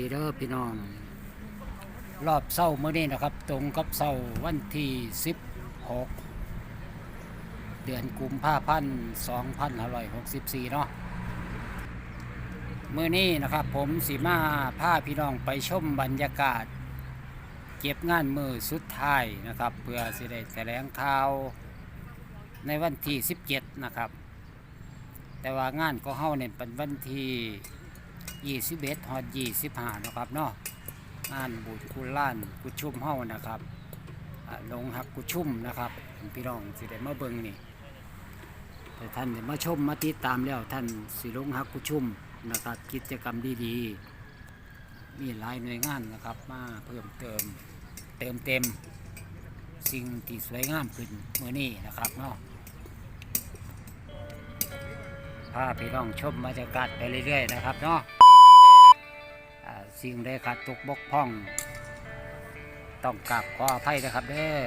ดีเด้อพี่น้อง รอบเศร้าเมื่อนี้นะครับ ตรงกับเศร้าวันที่ 16 เดือนกุมภาพันธ์2564 เนาะเมื่อนี้นะครับผมสีมาพาพี่น้องไปชมบรรยากาศ เก็บงานมือสุดท้ายนะครับ เพื่อสิได้แถลงข่าวในวันที่ 17 นะครับ แต่ว่างานก็เฮาเนี่ยเป็นวันที่ 21ฮอด25นะครับเนาะงานบุญกุล้านกุชุ่มเฮ้านะครับลงหักกุชุ่มนะครับพี่น้องสิได้มาเบิ่งนี่แต่ท่านได้มาชมมาติดตามแล้วท่านสิลงหักกุชุ่มนะครับกิจกรรมดีๆ มีหลายหน่วยงานนะครับมาเพิ่มเติมเติมเต็มสิ่งที่สวยงามขึ้นเมื่อนี้นะครับเนาะพาพี่น้องชมบรรยากาศไปเรื่อยๆนะครับเนาะอ่า สิ่งใดขาดตกบกพร่อง ต้องกราบขออภัยนะครับเด้อ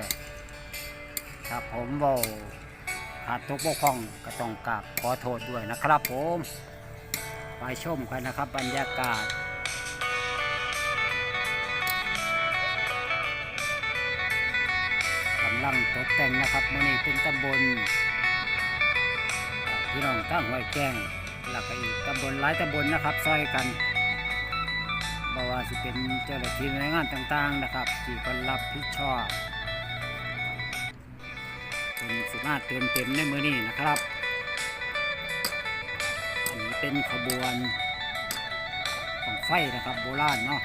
ถ้าผมเบาขาดตกบกพร่องก็ต้องกราบขอโทษด้วยนะครับผมไปชมกันนะครับบรรยากาศกำลังตกแต่งนะครับมื่อนี้เป็นตำบลพี่น้องตั้งไว้แกล้งแล้วก็อีกตำบลหลายตำบลนะครับซอยกัน บอกว่าสิเป็นเจ้าหน้าที่หน่วยงานต่างๆนะครับ ที่คนรับผิดชอบเป็นสิมาเติมเต็มในมือนี้นะครับ อันนี้เป็นขบวนของไฟนะครับโบราณเนาะ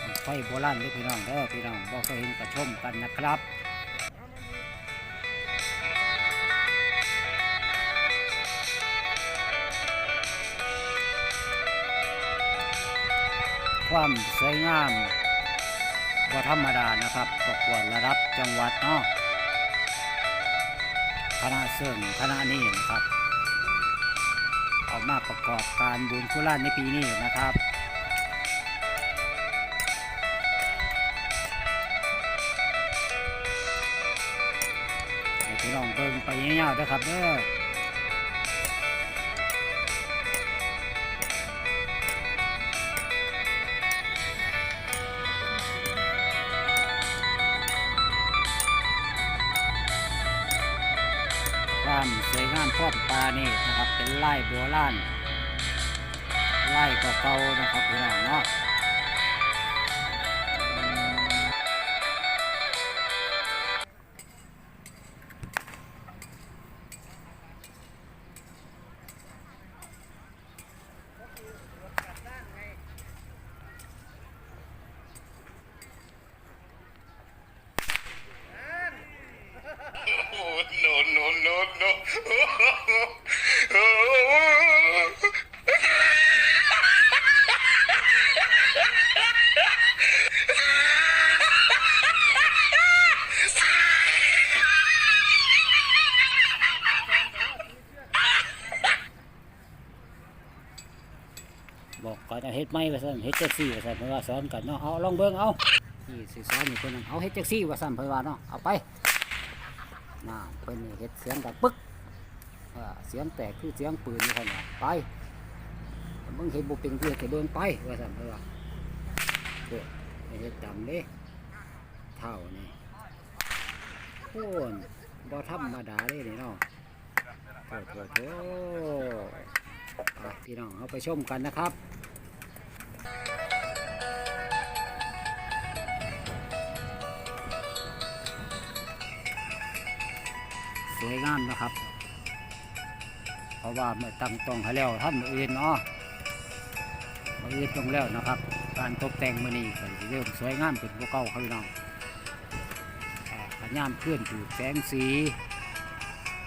ของไฟโบราณเด้อพี่น้องเด้อพี่น้องบอกเคยเห็นกระชมกันนะครับ ความสวยงามก็ธรรมดานะครับประกวดระดับจังหวัดเนาะคณะเสื่องคณะนี้นะครับออกมาประกอบการบุญคุลานในปีนี้นะครับให้พี่น้องเบิ่งไปเงี้ยๆด้วยครับเด้อ วยงามพร้อมตานี่นะครับเป็นไล่โบราณไล่เก่าๆนะครับพี่น้องเนาะ ดไม่ว่าซั่นเฮ็ดจักซี่ว่าซั่นเพิ่นว่าสอนกันเนาะเอาลองเบิ่งเอาที่สิสอนนี่เพิ่นนั่นเอาเฮ็ดจักซี่ว่าซั่นเพิ่นว่าเนาะเอาไปน่าเพิ่นนี่เฮ็ดเสียงดังปึ๊กเสียงแตกคือเสียงปืนนี่เพิ่นว่าไปมึงเฮ็ดบ่เป็นเพื่อจะเบิ่งไปว่าซั่นเพิ่นว่าเด้อเฮ็ดดังเด้เท่านี่โอ้นบ่ธรรมดาเลยนี่เนาะโถ่โถ่โถ่อะพี่น้องเอาไปชมกันนะครับ วยงามนะครับ เพราะว่าตั้งตรงให้แล้วท่านมืออื่นเนาะมืออื่นตรงแล้วนะครับ การตกแต่งมือนี้ก็สิเริ่มสวยงามเป็นพวกเก่าครับพี่น้องอ่าพยายามเคลื่อนถูกแสงสี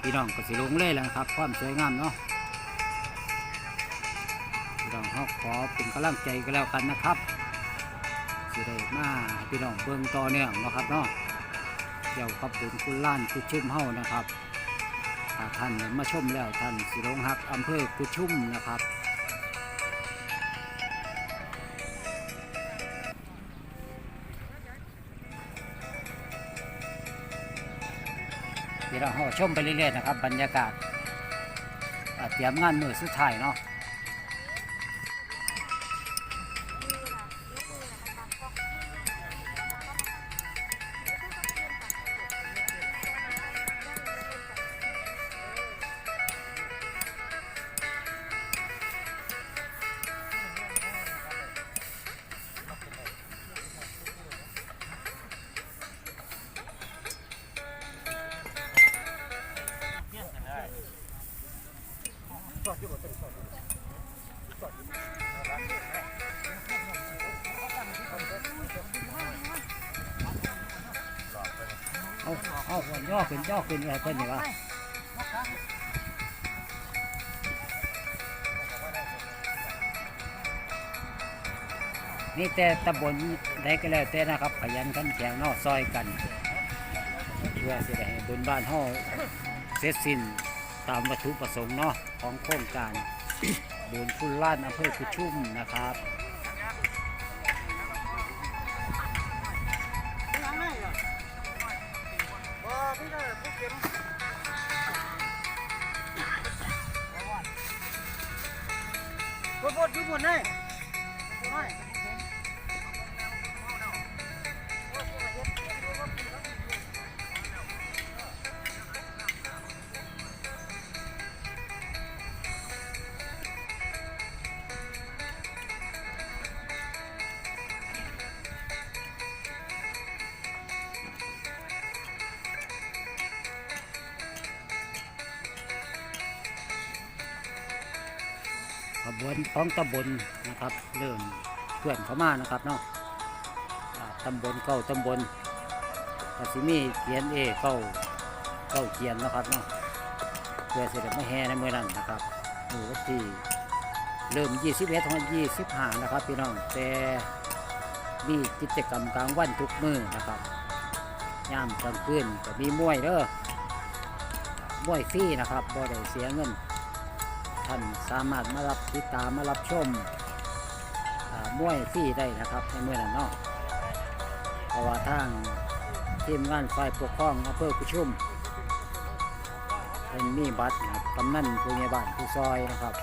พี่น้องก็สิลงเลยแหล้วครับ ความสวยงามเนาะพี่น้องเขาขอเป็นกำลังใจกันแล้วกันนะครับสิได้มาให้พี่น้องเบิ่งต่อเนื่องนะครับเนาะเกี่ยวกับบุญคุณล้านกุดชุ่มเฮานะครับ ถ้าท่านมาชมแล้วท่านสิลงฮักอำเภอกุชุ่มนะครับ เดี๋ยวเราชมไปเรื่อยๆนะครับ บรรยากาศเตรียมงานมือสุดท้ายเนาะ เอาย่อขึ้นย่อขึ้นอะไรเพิ่นนี่วะนี่แต่ตำบลใดก็แล้วแต่นะครับ ขยันขันแข็งนอกซอยกัน เพื่อสิได้บุญบ้านเฮาเสร็จสิ้นตามวัตถุประสงค์เนาะของโครงการบุญคุณล้านอำเภอกุชุ่มนะครับ บดบ บวนของตำบลนะครับ เริ่มเพื่อนเข้ามานะครับเนาะอ่าตำบลเก้าตำบลกสิมีเขียนเอเก้าเก้าเขียนนะครับเนาะเพื่อเสด็จมาแห่ในเมื่อนั้นนะครับหมู่วันที่เริ่ม 21ถึง25 นะครับ พี่น้องแต่มีกิจกรรมกลางวันทุกมือนะครับยามกลางคืนก็มีมวยเด้อมวยฟรีนะครับบ่ได้เสียเงิน ท่านสามารถมารับติดตามมารับชมอ่ามวยฟรีได้นะครับในเมื่อนั้นเนาะเพราะว่าทางทีมงานฝ่ายปกครองอำเภอกุชุมเป็นมีบัตรนะครับกำนันผู้ใหญ่บ้านผู้ซอยนะครับ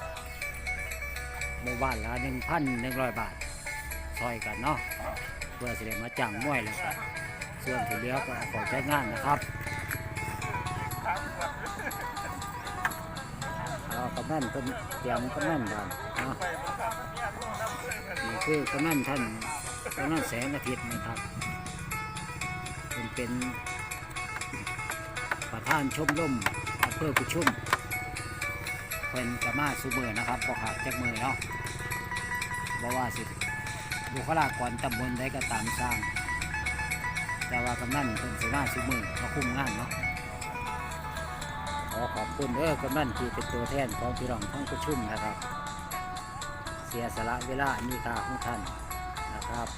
หมู่บ้านละหนึ่งพันหนึ่งร้อยบาท ซอยกันเนาะเพื่อเสิได้มาจ้างมวยแล้วก็ส่วนที่เหลือก็ขอใช้งานนะครับ นันเป็นเตียมกำนั่นบ้านเนาะนี่คือกำนั่นท่านกำนั่นแสงอาทิตย์นะครับเป็นเป็นประธานชมรมอำเภอกุชุ่มเป็นกมาสุมือนะครับบอกขาดจากมือเนาะบอกว่าสิบุคลากรตำบลได้ก็ตามสร้าง แต่ว่ากำนั่นเป็นสีมาสุมือมาคุมงานเนาะ อขอบคุณเด้อกำนันที่เป็นตัวแทนของพี่น้องทั้งประชุมนะครับ เสียสละเวลานมีค่าของท่านนะครับ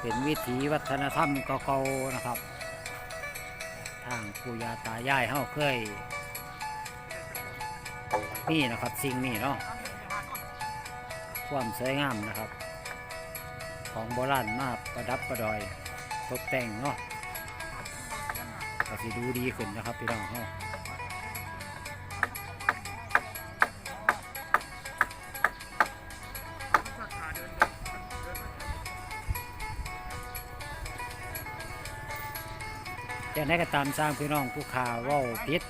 เป็นวิถีวัฒนธรรมเก่าๆนะครับ ทางปู่ย่าตายายเฮาเคย นี่นะครับสิ่งนี้เนาะความสวยงามนะครับ ของโบราณมาประดับประดอยตกแต่งเนาะก็สิดูดีขึ้นนะครับพี่น้องเฮาะจะได้ก็ตามสร้างพี่น้องผู้ข่าเว่าพิษ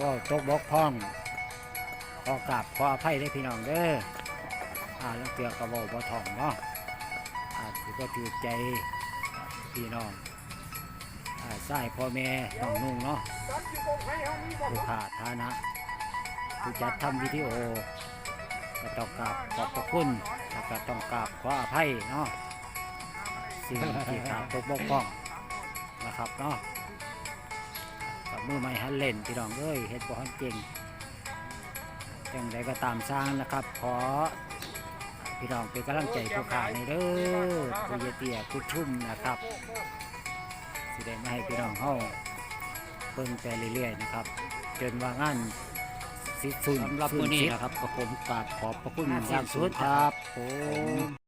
ว่าตกบกพร่อง ขอกราบขออภัยได้พี่น้องเด้ออ่าเรื่องเตือกระบอกบ่ทองเนาะอาจสิก็ถือใจพี่น้องอ่าใส่พ่อแม่น้องนุ่งเนาะผู้ขาฐานะผู้จัดทำวิดีโอก็ต้องกราบขอบพระคุณแล้วก็ต้องกราบขออภัยเนาะสิ่งที่ขาดตกบกพร่องนะครับเนาะกับมือไม่หันเล่นพี่น้องเอ้ยเฮ็ดบ่หันเก่ง จังใดก็ตามสร้างนะครับ ขอพี่น้องเป็นกำลังใจผู้ขาในเด้อผู้เยเตียผู้ชุ่มนะครับสิได้มาให้พี่น้องเฮาเบิ่งไปเรื่อยๆนะครับ จนว่างานสิสุนสำหรับมื้อนี้นะครับก็ผมกราบขอบพระคุณอย่างสูงครับผม